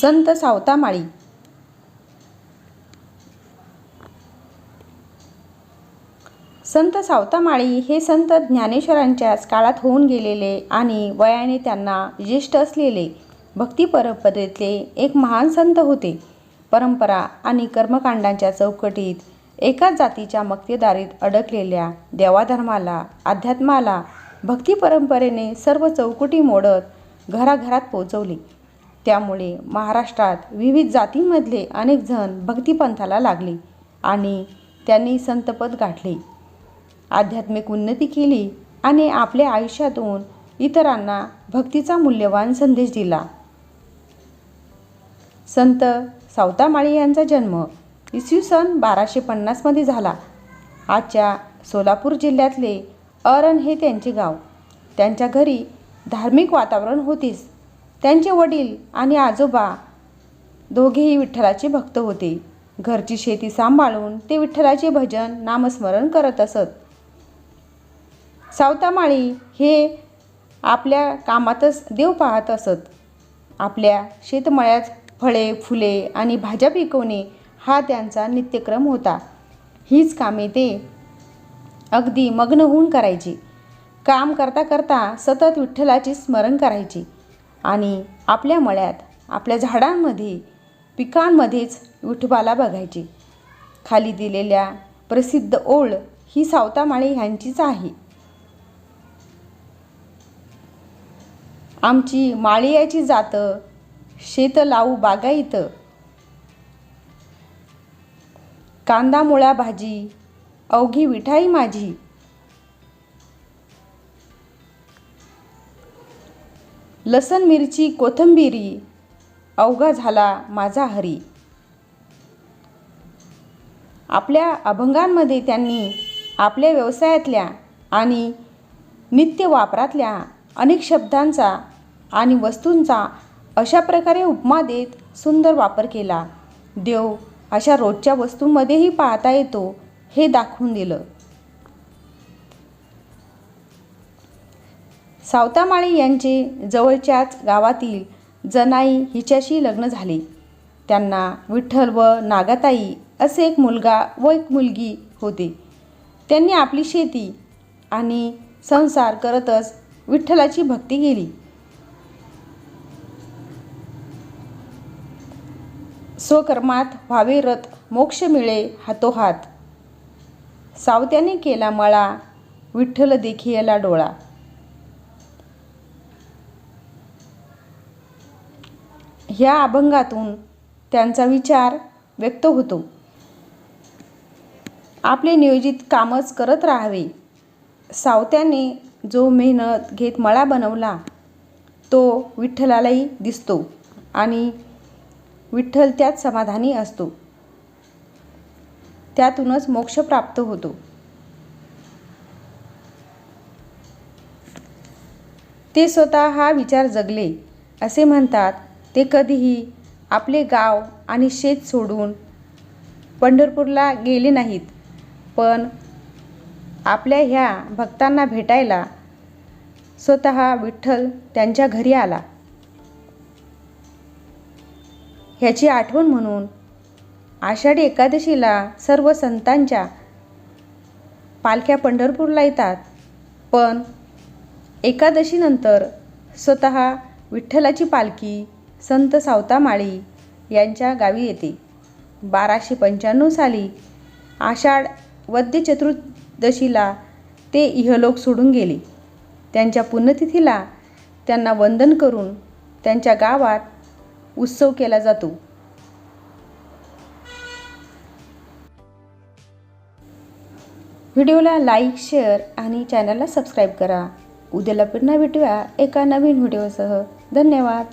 संत सावतामाळी. संत सावतामाळी हे संत ज्ञानेश्वरांच्याच काळात होऊन गेलेले आणि वयाने त्यांना ज्येष्ठ असलेले भक्ती परंपरेतले एक महान संत होते. परंपरा आणि कर्मकांडांच्या चौकटीत एकाच जातीच्या मक्तेदारीत अडकलेल्या देवाधर्माला अध्यात्माला भक्ती परंपरेने सर्व चौकटी मोडत घराघरात पोचवली त्यामुळे महाराष्ट्रात विविध जातींमधले अनेक जण भक्तिपंथाला लागले आणि त्यांनी संतपद गाठले. आध्यात्मिक उन्नती केली आणि आपल्या आयुष्यातून इतरांना भक्तीचा मूल्यवान संदेश दिला. संत सावतामाळी यांचा जन्म इसवी सन बाराशे पन्नासमध्ये झाला. आजच्या सोलापूर जिल्ह्यातले अरण हे त्यांचे गाव. त्यांच्या घरी धार्मिक वातावरण होतेच. त्यांचे वडील आणि आजोबा दोघेही विठ्ठलाचे भक्त होते. घरची शेती सांभाळून ते विठ्ठलाचे भजन नामस्मरण करत असत. सावतामाळी हे आपल्या कामातच देव पाहत असत. आपल्या शेतमळ्यात फळे फुले आणि भाज्या पिकवणे हा त्यांचा नित्यक्रम होता. हीच कामे ते अगदी मग्न होऊन करायची. काम करता करता सतत विठ्ठलाचे स्मरण करायचे. आणि आपल्या मळ्यात आपल्या झाडांमध्ये पिकांमध्येच विठोबाला बघायचे. खाली दिलेल्या प्रसिद्ध ओळ ही सावतामाळी ह्यांचीच आहे. आमची माळियाची जात शेत लावू बागायत. कांदा मुळा भाजी अवघी विठाई माझी. लसण मिरची कोथंबिरी अवघा झाला माझा हरी. आपल्या अभंगांमध्ये त्यांनी आपल्या व्यवसायातल्या आणि नित्य वापरातल्या अनेक शब्दांचा आणि वस्तूंचा अशा प्रकारे उपमा देत सुंदर वापर केला. देव अशा रोजच्या वस्तूंमध्येही पाहता येतो हे दाखवून दिलं. सावतामाळे यांचे जवळच्याच गावातील जनाई हिच्याशी लग्न झाले. त्यांना विठ्ठल व नागाताई असे एक मुलगा व एक मुलगी होते. त्यांनी आपली शेती आणि संसार करतच विठ्ठलाची भक्ती केली. स्वकर्मात व्हावे रथ मोक्ष मिळे हातोहात. सावत्याने केला मळा विठ्ठल देखियला डोळा. ह्या अभंगातून त्यांचा विचार व्यक्त होतो. आपले नियोजित कामच करत राहावे. सावत्याने जो मेहनत घेत मळा बनवला तो विठ्ठलालाही दिसतो आणि विठ्ठल त्यात समाधानी असतो. त्यातूनच मोक्ष प्राप्त होतो. ते स्वतः हा विचार जगले असे म्हणतात ते कधीही आपले गाव आणि शेत सोडून पंढरपूरला गेले नाहीत. पण आपल्या ह्या भक्तांना भेटायला स्वतः विठ्ठल त्यांच्या घरी आला. ह्याची आठवण म्हणून आषाढी एकादशीला सर्व संतांच्या पालख्या पंढरपूरला येतात. पण एकादशीनंतर स्वतः विठ्ठलाची पालखी संत सावतामाळी यांच्या गावी येते. बाराशे पंच्याण्णव साली आषाढ वद्य चतुर्दशीला ते इहलोक सोडून गेले. त्यांच्या पुण्यतिथीला त्यांना वंदन करून त्यांच्या गावात उत्सव केला जातो. व्हिडिओला लाईक शेअर आणि चॅनलला सबस्क्राईब करा. उद्याला पुन्हा भेटूया एका नवीन व्हिडिओसह. धन्यवाद.